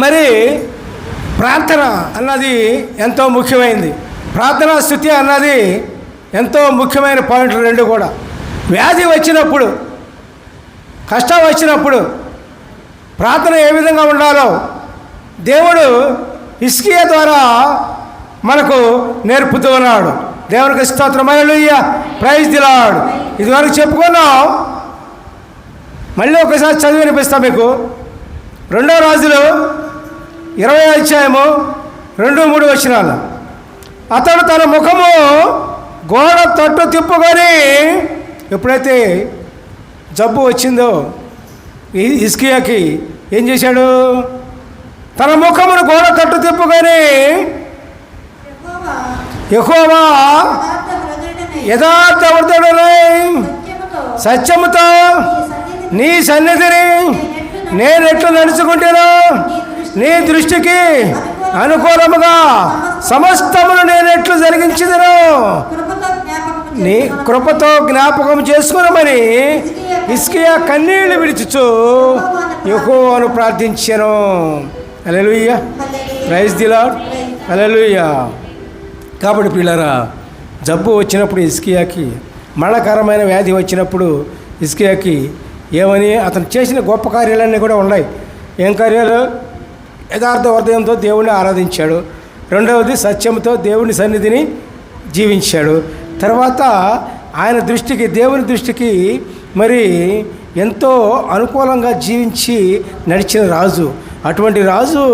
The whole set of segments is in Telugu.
మరి ప్రార్థన అన్నది ఎంతో ముఖ్యమైనది ప్రార్థనా స్థుతి అన్నది ఎంతో ముఖ్యమైన పాయింట్లు రెండు కూడా. వ్యాధి వచ్చినప్పుడు కష్టం వచ్చినప్పుడు ప్రార్థన ఏ విధంగా ఉండాలో దేవుడు ఇస్కియా ద్వారా మనకు నేర్పుతూ ఉన్నాడు. దేవునికి స్తోత్రమైన ప్రైజ్ దిలాడు ఇదివరకు చెప్పుకున్నాం. మళ్ళీ ఒకసారి చదివి వినిపిస్తా మీకు. రెండో రాజులు ఇరవై అధ్యాయము రెండు మూడు వచ్చినాలు అతడు తన ముఖము గోడ తట్టు తిప్పుకొని ఎప్పుడైతే జబ్బు వచ్చిందో ఇస్కియాకి ఏం చేశాడు? తన ముఖమును గోడ తట్టు తిప్పుకొని యెహోవా యథార్థ హృదయుడనై సత్యముతో నీ సన్నిధిని నేను ఎట్లు నడుచుకుంటాను నీ దృష్టికి అనుకూలముగా సమస్తమును నేను జరిగించదను. నీ కృపతో జ్ఞాపకం చేసుకునమని ఇస్కియా కన్నీళ్ళు విడిచుచు. యెహోవాను ప్రార్థించాను. అలెలుయ్య ప్రైజ్ దిలా అలెలుయ్య కాబట్టి పిల్లరా జబ్బు వచ్చినప్పుడు ఇస్కియాకి మరణకరమైన వ్యాధి వచ్చినప్పుడు ఇస్కియాకి ఏమని అతను చేసిన గొప్ప కార్యాలన్నీ కూడా ఉన్నాయి. ఏం కార్యాలు? యథార్థ హృదయంతో దేవుణ్ణి ఆరాధించాడు. రెండవది సత్యంతో దేవుని సన్నిధిని జీవించాడు. తర్వాత ఆయన దృష్టికి దేవుని దృష్టికి మరి ఎంతో అనుకూలంగా జీవించి నడిచిన రాజు. అటువంటి రాజు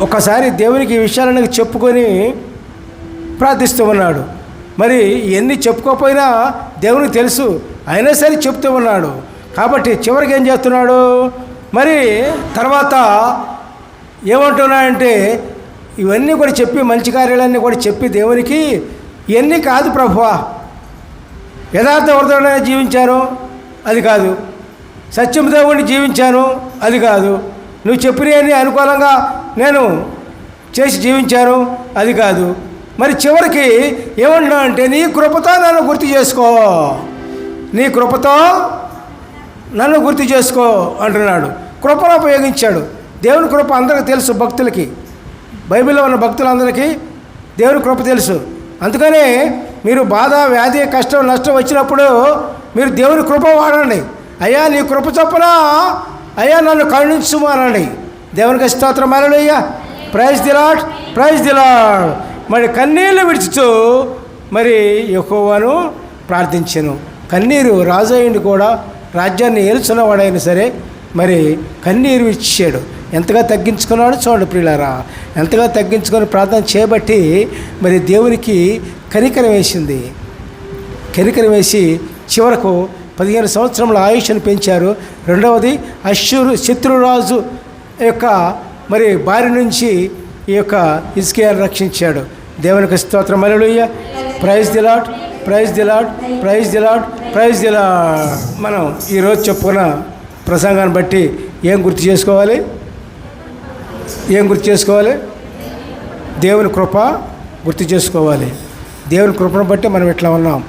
ఒకసారి దేవునికి ఈ విషయాలను చెప్పుకొని ప్రార్థిస్తూ ఉన్నాడు. మరి ఎన్ని చెప్పుకోకపోయినా దేవునికి తెలుసు. అయినా సరే చెప్తూ ఉన్నాడు. కాబట్టి చివరికి ఏం చేస్తున్నాడు? మరి తర్వాత ఏమంటున్నాయంటే ఇవన్నీ కూడా చెప్పి మంచి కార్యాలన్నీ కూడా చెప్పి దేవునికి ఇవన్నీ కాదు ప్రభువా. యథార్థ వర్ధన జీవించాను అది కాదు. సత్యం దేవుడిని జీవించాను అది కాదు. నువ్వు చెప్పినవన్నీ అనుకూలంగా నేను చేసి జీవించాను అది కాదు. మరి చివరికి ఏమంటున్నా అంటే నీ కృపతో నన్ను గుర్తు చేసుకో. నీ కృపతో నన్ను గుర్తు చేసుకో అంటున్నాడు. కృపను ఉపయోగించాడు. దేవుని కృప అందరికీ తెలుసు భక్తులకి. బైబిల్లో ఉన్న భక్తులందరికీ దేవుని కృప తెలుసు. అందుకనే మీరు బాధ వ్యాధి కష్టం నష్టం వచ్చినప్పుడు మీరు దేవుని కృప వాడండి. అయ్యా నీ కృప చొప్పున అయ్యా నన్ను కరుణించుము అనండి దేవునికి స్తోత్రం. అయ్యా ప్రైజ్ దిలాడ్ ప్రైజ్ దిలాడ్ మరి కన్నీళ్ళు విడుచుతూ మరి ఎక్కువను ప్రార్థించాను. కన్నీరు రాజు కూడా రాజ్యాన్ని ఏల్చున్నవాడైనా సరే మరి కన్నీరు ఇచ్చాడు ఎంతగా తగ్గించుకున్నాడో చూడండి ప్రియులారా. ఎంతగా తగ్గించుకొని ప్రార్థన చేయబట్టి మరి దేవునికి కనికరం వేసింది. కనికరం వేసి చివరకు పదిహేను సంవత్సరముల ఆయుష్ను పెంచారు. రెండవది అశ్వరు శత్రురాజు యొక్క మరి బారి నుంచి ఈ యొక్క ఇస్కేయాన్ని రక్షించాడు. దేవునికి స్తోత్రం. Hallelujah praise the Lord praise the Lord praise the Lord praise ఇలా మనం ఈరోజు చెప్పుకున్న ప్రసంగాన్ని బట్టి ఏం గుర్తు చేసుకోవాలి? ఏం గుర్తు చేసుకోవాలి? దేవుని కృప గుర్తు చేసుకోవాలి. దేవుని కృపను బట్టి మనం ఇట్లా ఉన్నాం?